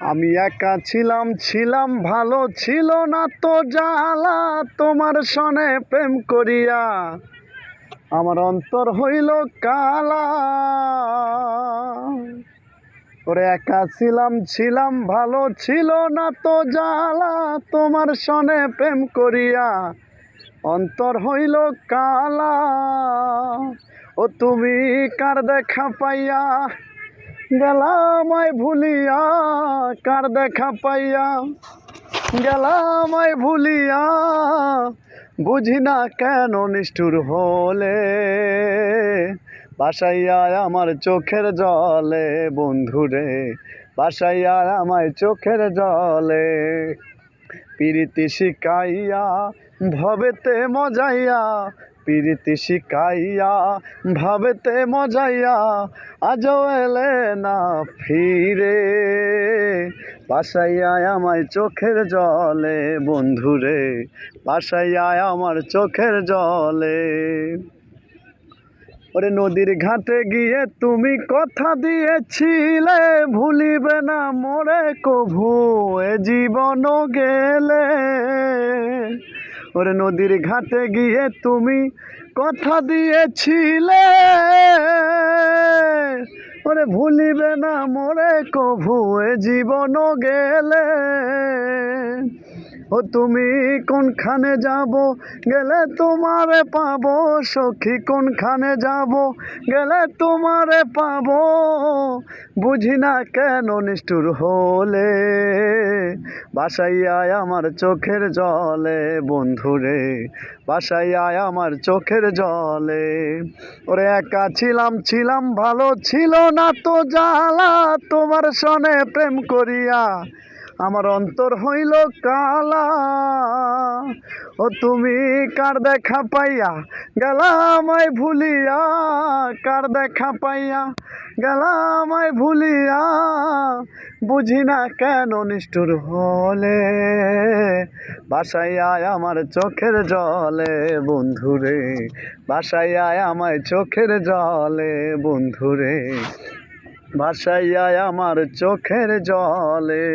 আমি একা ছিলাম ছিলাম, ভালো ছিল না তো জ্বালা। তোমার সনে প্রেম করিয়া আমার অন্তর হইল কালা। ওরে একা ছিলাম ছিলাম, ভালো ছিল না তো জ্বালা। তোমার সনে প্রেম করিয়া অন্তর হইল কালা। ও তুমি কার দেখা পাইয়া গেলামায় ভুলিয়া, কার দেখা পাইয়া? গেলামায় ভুলিয়া, বুঝি না কেন নিষ্ঠুর হলে? বাসাইয়া আমার চোখের জলে বন্ধুরে বাসাইয়া আমায় চোখের জলে। পিরিতি শিকাইয়া ভবেতে মজাইয়া পিরিতি শিকাইয়া ভাবেতে মজাইয়া আজও এলে না ফিরে। বাসাইয়া আমায় চোখের জলে, বন্ধুরে, বাসাইয়া আমার চোখের জলে। ওরে নদীর ঘাটে গিয়ে তুমি কথা দিয়েছিলে, ভুলিবে না মোরে কভু, এ জীবন গেলে। ওরে নদীর ঘাটে গিয়ে তুমি কথা দিয়েছিলে। ভুলিবে না মোরে কভু, এ জীবন গেলে। ও তুমি কোনখানে যাব? গেলে তোমারে পাব, সখী কোনখানে যাব? গেলে তোমারে পাব, বুঝি না কেন নিষ্ঠুর হলে। বাসাইয়া আমার চোখের জলে বন্ধুরে বাসাইয়া আমার চোখের জলে। ওরে একা ছিলাম ছিলাম, ভালো ছিল না তো জ্বালা তোমার সনে প্রেম করিয়া। আমার অন্তর হইল কালা। ও তুমি কার দেখা পাইয়া? গেলামায় ভুলিয়া। কার দেখা পাইয়া? গেলামায় ভুলিয়া। বুঝি না কেন নিষ্ঠুর হলে। বাসাইয়া আমার চোখের জলে বন্ধুরে। বাসাইয়া আমায় চোখের জলে বন্ধুরে। ভাসাইয়া আমার চোখের জলে।